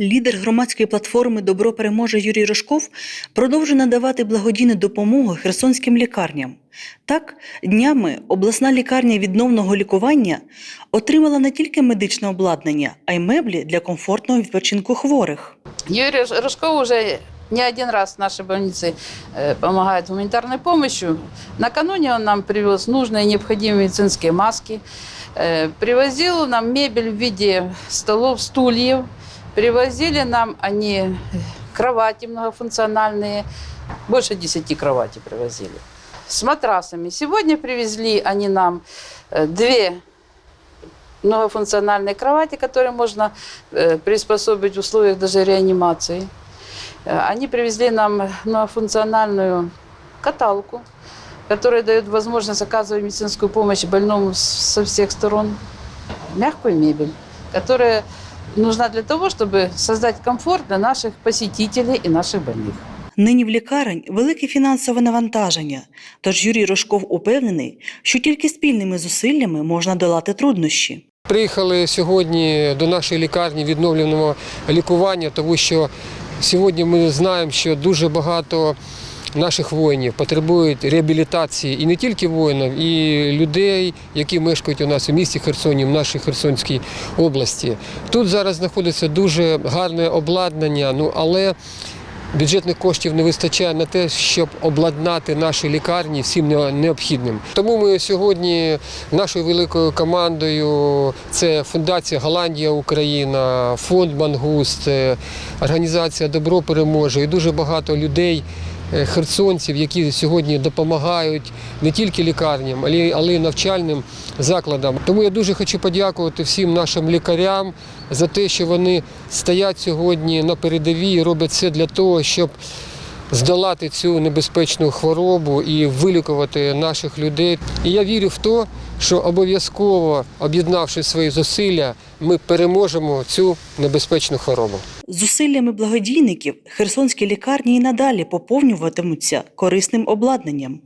Лідер громадської платформи Добро переможе Юрій Рожков продовжує надавати благодійну допомогу херсонським лікарням. Так, днями обласна лікарня відновного лікування отримала не тільки медичне обладнання, а й меблі для комфортного відпочинку хворих. Юрий Рож- Рожков уже не один раз в нашей больнице э, помогает гуманитарной помощью. Накануне он нам привез нужные и необходимые медицинские маски, э, привозил нам мебель в виде столов, стульев, Привозили нам они кровати многофункциональные, больше 10 кроватей привозили. С матрасами. Сегодня привезли они нам э, две многофункциональные кровати, которые можно э, приспособить в условиях даже реанимации. Э, Они привезли нам многофункциональную каталку, которая дает возможность оказывать медицинскую помощь больному со всех сторон. Мягкую мебель, которая нужна для того, чтобы создать комфорт для наших посетителей и наших больных. Нині в лікарень велике фінансове навантаження, тож Юрій Рожков упевнений, що тільки спільними зусиллями можна долати труднощі. Приїхали сьогодні до нашої лікарні відновленого лікування, тому що сьогодні ми знаємо, що дуже багато наших воїнів потребують реабілітації і не тільки воїнів, і людей, які мешкають у нас у місті Херсоні, в нашій Херсонській області. Тут зараз знаходиться дуже гарне обладнання, ну але Бюджетних коштів не вистачає на те, щоб обладнати наші лікарні всім необхідним. Тому ми сьогодні нашою великою командою це Фундація Голландія Україна, фонд Мангуст, е, організація Добро переможе і дуже багато людей. Е, Херсонців, які сьогодні допомагають не тільки лікарням, але й- навчальним закладам. Тому я дуже хочу подякувати всім нашим лікарям за те, що вони стоять сьогодні на передовій роблять все для того, щоб здолати цю небезпечну хворобу і вилікувати наших людей. І я вірю в те, що обов'язково об'єднавши свої зусилля, ми переможемо цю небезпечну хворобу. Зусиллями благодійників херсонські лікарні і надалі поповнюватимуться корисним обладнанням.